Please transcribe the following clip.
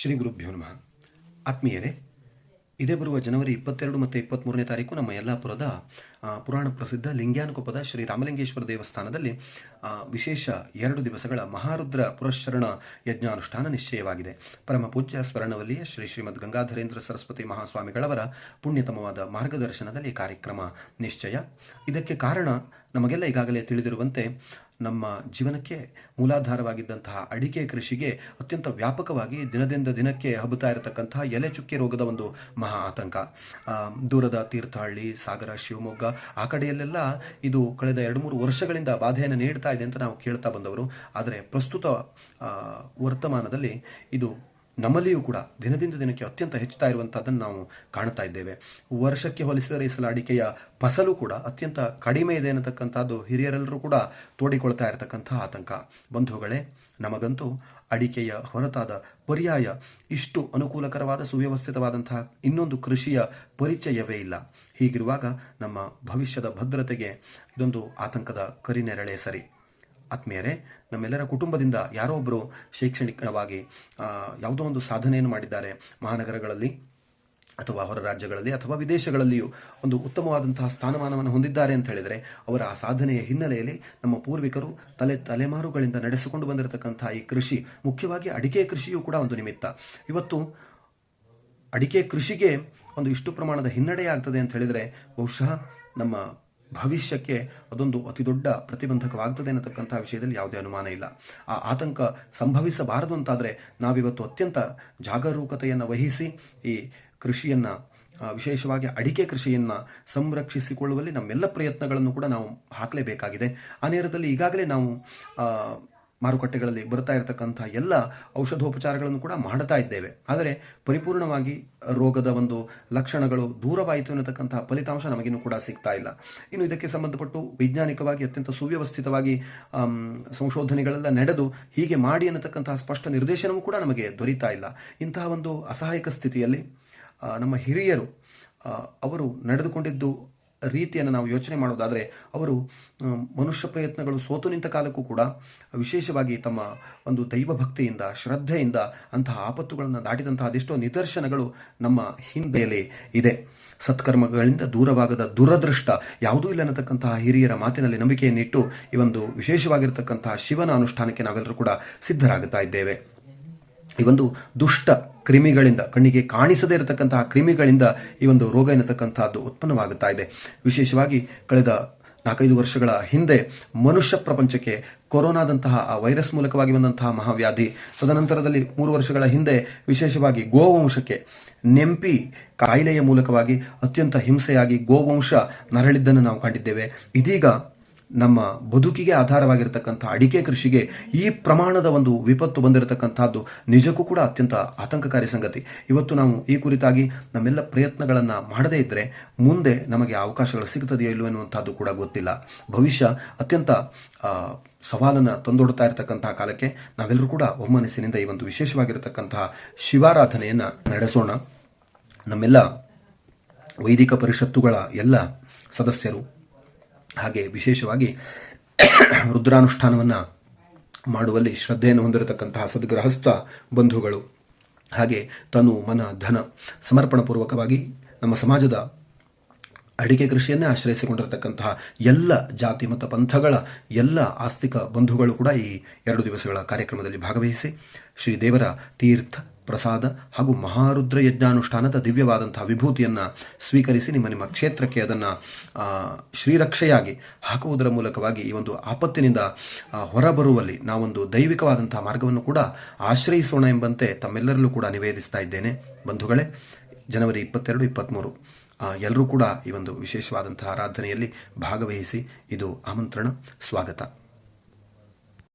ಶ್ರೀ ಗುರುಭ್ಯೋ ನಮಃ. ಆತ್ಮೀಯರೇ ಇದೇ ಬರುವ ಜನವರಿ ಇಪ್ಪತ್ತೆರಡು ಮತ್ತು ಇಪ್ಪತ್ತ್ಮೂರನೇ ತಾರೀಕು ನಮ್ಮ ಯಲ್ಲಾಪುರದ ಪುರಾಣ ಪ್ರಸಿದ್ಧ ಲಿಂಗ್ಯಾನುಕೊಪ್ಪದ ಶ್ರೀ ರಾಮಲಿಂಗೇಶ್ವರ ದೇವಸ್ಥಾನದಲ್ಲಿ ವಿಶೇಷ ಎರಡು ದಿವಸಗಳ ಮಹಾರುದ್ರ ಪುರಶ್ಚರಣ ಯಜ್ಞಾನುಷ್ಠಾನ ನಿಶ್ಚಯವಾಗಿದೆ. ಪರಮ ಪೂಜ್ಯ ಸ್ವರ್ಣವಲ್ಲಿಯ ಶ್ರೀ ಶ್ರೀಮದ್ ಗಂಗಾಧರೇಂದ್ರ ಸರಸ್ವತಿ ಮಹಾಸ್ವಾಮಿಗಳವರ ಪುಣ್ಯತಮವಾದ ಮಾರ್ಗದರ್ಶನದಲ್ಲಿ ಕಾರ್ಯಕ್ರಮ ನಿಶ್ಚಯ. ಇದಕ್ಕೆ ಕಾರಣ ನಮಗೆಲ್ಲ ಈಗಾಗಲೇ ತಿಳಿದಿರುವಂತೆ, ನಮ್ಮ ಜೀವನಕ್ಕೆ ಮೂಲಾಧಾರವಾಗಿದ್ದಂತಹ ಅಡಿಕೆ ಕೃಷಿಗೆ ಅತ್ಯಂತ ವ್ಯಾಪಕವಾಗಿ ದಿನದಿಂದ ದಿನಕ್ಕೆ ಹಬ್ಬುತ್ತಾ ಇರತಕ್ಕಂತಹ ಎಲೆ ಚುಕ್ಕೆ ರೋಗದ ಒಂದು ಮಹಾ ಆತಂಕ. ದೂರದ ತೀರ್ಥಹಳ್ಳಿ, ಸಾಗರ, ಶಿವಮೊಗ್ಗ ಆ ಕಡೆಯಲ್ಲೆಲ್ಲ ಇದು ಕಳೆದ ಎರಡು ಮೂರು ವರ್ಷಗಳಿಂದ ಬಾಧೆಯನ್ನು ನೀಡ್ತಾ ಇದೆ ಅಂತ ನಾವು ಕೇಳ್ತಾ ಬಂದವರು. ಆದರೆ ಪ್ರಸ್ತುತ ವರ್ತಮಾನದಲ್ಲಿ ಇದು ನಮ್ಮಲ್ಲಿಯೂ ಕೂಡ ದಿನದಿಂದ ದಿನಕ್ಕೆ ಅತ್ಯಂತ ಹೆಚ್ಚುತ್ತಾ ಇರುವಂಥದ್ದನ್ನು ನಾವು ಕಾಣ್ತಾ ಇದ್ದೇವೆ. ವರ್ಷಕ್ಕೆ ಹೋಲಿಸಿದರೆ ಈ ಸಲ ಅಡಿಕೆಯ ಫಸಲು ಕೂಡ ಅತ್ಯಂತ ಕಡಿಮೆ ಇದೆ ಅನ್ನತಕ್ಕಂಥದ್ದು ಹಿರಿಯರೆಲ್ಲರೂ ಕೂಡ ತೋಡಿಕೊಳ್ತಾ ಇರತಕ್ಕಂತಹ ಆತಂಕ. ಬಂಧುಗಳೇ, ನಮಗಂತೂ ಅಡಿಕೆಯ ಹೊರತಾದ ಪರ್ಯಾಯ ಇಷ್ಟು ಅನುಕೂಲಕರವಾದ, ಸುವ್ಯವಸ್ಥಿತವಾದಂತಹ ಇನ್ನೊಂದು ಕೃಷಿಯ ಪರಿಚಯವೇ ಇಲ್ಲ. ಹೀಗಿರುವಾಗ ನಮ್ಮ ಭವಿಷ್ಯದ ಭದ್ರತೆಗೆ ಇದೊಂದು ಆತಂಕದ ಕರಿನೆರಳೆ ಸರಿ. ಆತ್ಮೀಯರೇ, ನಮ್ಮೆಲ್ಲರ ಕುಟುಂಬದಿಂದ ಯಾರೋ ಒಬ್ಬರು ಶೈಕ್ಷಣಿಕವಾಗಿ ಯಾವುದೋ ಒಂದು ಸಾಧನೆಯನ್ನು ಮಾಡಿದ್ದಾರೆ. ಮಹಾನಗರಗಳಲ್ಲಿ ಅಥವಾ ಹೊರ ರಾಜ್ಯಗಳಲ್ಲಿ ಅಥವಾ ವಿದೇಶಗಳಲ್ಲಿಯೂ ಒಂದು ಉತ್ತಮವಾದಂತಹ ಸ್ಥಾನಮಾನವನ್ನು ಹೊಂದಿದ್ದಾರೆ ಅಂತ ಹೇಳಿದರೆ, ಅವರ ಆ ಸಾಧನೆಯ ಹಿನ್ನೆಲೆಯಲ್ಲಿ ನಮ್ಮ ಪೂರ್ವಿಕರು ತಲೆ ತಲೆಮಾರುಗಳಿಂದ ನಡೆಸಿಕೊಂಡು ಬಂದಿರತಕ್ಕಂತಹ ಈ ಕೃಷಿ, ಮುಖ್ಯವಾಗಿ ಅಡಿಕೆ ಕೃಷಿಯೂ ಕೂಡ ಒಂದು ನಿಮಿತ್ತ. ಇವತ್ತು ಅಡಿಕೆ ಕೃಷಿಗೆ ಒಂದು ಇಷ್ಟು ಪ್ರಮಾಣದ ಹಿನ್ನಡೆ ಆಗ್ತದೆ ಅಂತ ಹೇಳಿದರೆ ಬಹುಶಃ ನಮ್ಮ ಭವಿಷ್ಯಕ್ಕೆ ಅದೊಂದು ಅತಿ ದೊಡ್ಡ ಪ್ರತಿಬಂಧಕವಾಗ್ತದೆ ಅನ್ನತಕ್ಕಂಥ ವಿಷಯದಲ್ಲಿ ಯಾವುದೇ ಅನುಮಾನ ಇಲ್ಲ. ಆ ಆತಂಕ ಸಂಭವಿಸಬಾರದು ಅಂತಾದರೆ ನಾವಿವತ್ತು ಅತ್ಯಂತ ಜಾಗರೂಕತೆಯನ್ನು ವಹಿಸಿ ಈ ಕೃಷಿಯನ್ನು ವಿಶೇಷವಾಗಿ ಅಡಿಕೆ ಕೃಷಿಯನ್ನು ಸಂರಕ್ಷಿಸಿಕೊಳ್ಳುವಲ್ಲಿ ನಮ್ಮೆಲ್ಲ ಪ್ರಯತ್ನಗಳನ್ನು ಕೂಡ ನಾವು ಹಾಕಲೇಬೇಕಾಗಿದೆ. ಆ ನೇರದಲ್ಲಿ ಈಗಾಗಲೇ ನಾವು ಮಾರುಕಟ್ಟೆಗಳಲ್ಲಿ ಬರ್ತಾ ಇರತಕ್ಕಂಥ ಎಲ್ಲ ಔಷಧೋಪಚಾರಗಳನ್ನು ಕೂಡ ಮಾಡ್ತಾ ಇದ್ದೇವೆ. ಆದರೆ ಪರಿಪೂರ್ಣವಾಗಿ ರೋಗದ ಒಂದು ಲಕ್ಷಣಗಳು ದೂರವಾಯಿತು ಅನ್ನತಕ್ಕಂತಹ ಫಲಿತಾಂಶ ನಮಗಿನ್ನೂ ಕೂಡ ಸಿಗ್ತಾ ಇಲ್ಲ. ಇನ್ನು ಇದಕ್ಕೆ ಸಂಬಂಧಪಟ್ಟು ವೈಜ್ಞಾನಿಕವಾಗಿ ಅತ್ಯಂತ ಸುವ್ಯವಸ್ಥಿತವಾಗಿ ಸಂಶೋಧನೆಗಳೆಲ್ಲ ನಡೆದು ಹೀಗೆ ಮಾಡಿ ಅನ್ನತಕ್ಕಂತಹ ಸ್ಪಷ್ಟ ನಿರ್ದೇಶನವೂ ಕೂಡ ನಮಗೆ ದೊರೀತಾ ಇಲ್ಲ. ಇಂತಹ ಒಂದು ಅಸಹಾಯಕ ಸ್ಥಿತಿಯಲ್ಲಿ ನಮ್ಮ ಹಿರಿಯರು ಅವರು ನಡೆದುಕೊಂಡಿದ್ದು ರೀತಿಯನ್ನು ನಾವು ಯೋಚನೆ ಮಾಡೋದಾದರೆ ಅವರು ಮನುಷ್ಯ ಪ್ರಯತ್ನಗಳು ಸೋತು ನಿಂತ ಕಾಲಕ್ಕೂ ಕೂಡ ವಿಶೇಷವಾಗಿ ತಮ್ಮ ಒಂದು ದೈವ ಭಕ್ತಿಯಿಂದ, ಶ್ರದ್ಧೆಯಿಂದ ಅಂತಹ ಆಪತ್ತುಗಳನ್ನು ದಾಟಿದಂತಹ ಅದೆಷ್ಟೋ ನಿದರ್ಶನಗಳು ನಮ್ಮ ಹಿಂದೆಯಲ್ಲಿ ಇದೆ. ಸತ್ಕರ್ಮಗಳಿಂದ ದೂರವಾಗದ ದುರದೃಷ್ಟ ಯಾವುದೂ ಇಲ್ಲ ಅನ್ನತಕ್ಕಂತಹ ಹಿರಿಯರ ಮಾತಿನಲ್ಲಿ ನಂಬಿಕೆಯನ್ನಿಟ್ಟು ಈ ಒಂದು ವಿಶೇಷವಾಗಿರತಕ್ಕಂತಹ ಶಿವನ ಅನುಷ್ಠಾನಕ್ಕೆ ನಾವೆಲ್ಲರೂ ಕೂಡ ಸಿದ್ಧರಾಗುತ್ತಾ ಇದ್ದೇವೆ. ಈ ಒಂದು ದುಷ್ಟ ಕ್ರಿಮಿಗಳಿಂದ, ಕಣ್ಣಿಗೆ ಕಾಣಿಸದೇ ಇರತಕ್ಕಂತಹ ಕ್ರಿಮಿಗಳಿಂದ ಈ ಒಂದು ರೋಗ ಎನ್ನತಕ್ಕಂತಹದ್ದು ಉತ್ಪನ್ನವಾಗುತ್ತಾ ಇದೆ. ವಿಶೇಷವಾಗಿ ಕಳೆದ ನಾಲ್ಕೈದು ವರ್ಷಗಳ ಹಿಂದೆ ಮನುಷ್ಯ ಪ್ರಪಂಚಕ್ಕೆ ಕೊರೋನಾದಂತಹ ಆ ವೈರಸ್ ಮೂಲಕವಾಗಿ ಬಂದಂತಹ ಮಹಾವ್ಯಾಧಿ, ತದನಂತರದಲ್ಲಿ ಮೂರು ವರ್ಷಗಳ ಹಿಂದೆ ವಿಶೇಷವಾಗಿ ಗೋವಂಶಕ್ಕೆ ನೆಂಪಿ ಕಾಯಿಲೆಯ ಮೂಲಕವಾಗಿ ಅತ್ಯಂತ ಹಿಂಸೆಯಾಗಿ ಗೋವಂಶ ನರಳಿದ್ದನ್ನು ನಾವು ಕಂಡಿದ್ದೇವೆ. ಇದೀಗ ನಮ್ಮ ಬದುಕಿಗೆ ಆಧಾರವಾಗಿರತಕ್ಕಂಥ ಅಡಿಕೆ ಕೃಷಿಗೆ ಈ ಪ್ರಮಾಣದ ಒಂದು ವಿಪತ್ತು ಬಂದಿರತಕ್ಕಂಥದ್ದು ನಿಜಕ್ಕೂ ಕೂಡ ಅತ್ಯಂತ ಆತಂಕಕಾರಿ ಸಂಗತಿ. ಇವತ್ತು ನಾವು ಈ ಕುರಿತಾಗಿ ನಮ್ಮೆಲ್ಲ ಪ್ರಯತ್ನಗಳನ್ನು ಮಾಡದೇ ಇದ್ದರೆ ಮುಂದೆ ನಮಗೆ ಅವಕಾಶಗಳು ಸಿಗ್ತದೆಯೋ ಇಲ್ಲವೋ ಎನ್ನುವಂಥದ್ದು ಕೂಡ ಗೊತ್ತಿಲ್ಲ. ಭವಿಷ್ಯ ಅತ್ಯಂತ ಸವಾಲನ್ನು ತಂದೊಡ್ತಾ ಇರತಕ್ಕಂತಹ ಕಾಲಕ್ಕೆ ನಾವೆಲ್ಲರೂ ಕೂಡ ಒಮ್ಮನಸ್ಸಿನಿಂದ ಈ ಒಂದು ವಿಶೇಷವಾಗಿರತಕ್ಕಂತಹ ಶಿವಾರಾಧನೆಯನ್ನು ನಡೆಸೋಣ. ನಮ್ಮೆಲ್ಲ ವೈದಿಕ ಪರಿಷತ್ತುಗಳ ಎಲ್ಲ ಸದಸ್ಯರು ಹಾಗೆ ವಿಶೇಷವಾಗಿ ರುದ್ರಾನುಷ್ಠಾನವನ್ನು ಮಾಡುವಲ್ಲಿ ಶ್ರದ್ಧೆಯನ್ನು ಹೊಂದಿರತಕ್ಕಂತಹ ಸದ್ಗ್ರಹಸ್ಥ ಬಂಧುಗಳು. ಹಾಗೆ ತನು ಮನ ಧನ ಸಮರ್ಪಣಪೂರ್ವಕವಾಗಿ ನಮ್ಮ ಸಮಾಜದ ಅಡಿಕೆ ಕೃಷಿಯನ್ನೇ ಆಶ್ರಯಿಸಿಕೊಂಡಿರತಕ್ಕಂತಹ ಎಲ್ಲ ಜಾತಿ ಮತ್ತು ಪಂಥಗಳ ಎಲ್ಲ ಆಸ್ತಿಕ ಬಂಧುಗಳು ಕೂಡ ಈ ಎರಡು ದಿವಸಗಳ ಕಾರ್ಯಕ್ರಮದಲ್ಲಿ ಭಾಗವಹಿಸಿ ಶ್ರೀ ದೇವರ ತೀರ್ಥ ಪ್ರಸಾದ ಹಾಗೂ ಮಹಾರುದ್ರ ಯಜ್ಞಾನುಷ್ಠಾನದ ದಿವ್ಯವಾದಂತಹ ವಿಭೂತಿಯನ್ನು ಸ್ವೀಕರಿಸಿ ನಿಮ್ಮ ನಿಮ್ಮ ಕ್ಷೇತ್ರಕ್ಕೆ ಅದನ್ನು ಶ್ರೀರಕ್ಷೆಯಾಗಿ ಹಾಕುವುದರ ಮೂಲಕವಾಗಿ ಈ ಒಂದು ಆಪತ್ತಿನಿಂದ ಹೊರಬರುವಲ್ಲಿ ನಾವೊಂದು ದೈವಿಕವಾದಂತಹ ಮಾರ್ಗವನ್ನು ಕೂಡ ಆಶ್ರಯಿಸೋಣ ಎಂಬಂತೆ ತಮ್ಮೆಲ್ಲರಲ್ಲೂ ಕೂಡ ನಿವೇದಿಸ್ತಾ ಇದ್ದೇನೆ. ಬಂಧುಗಳೇ, ಜನವರಿ ಇಪ್ಪತ್ತೆರಡು ಇಪ್ಪತ್ತ್ಮೂರು ಎಲ್ಲರೂ ಕೂಡ ಈ ಒಂದು ವಿಶೇಷವಾದಂತಹ ಆರಾಧನೆಯಲ್ಲಿ ಭಾಗವಹಿಸಿ ಇದು ಆಮಂತ್ರಣ, ಸ್ವಾಗತ.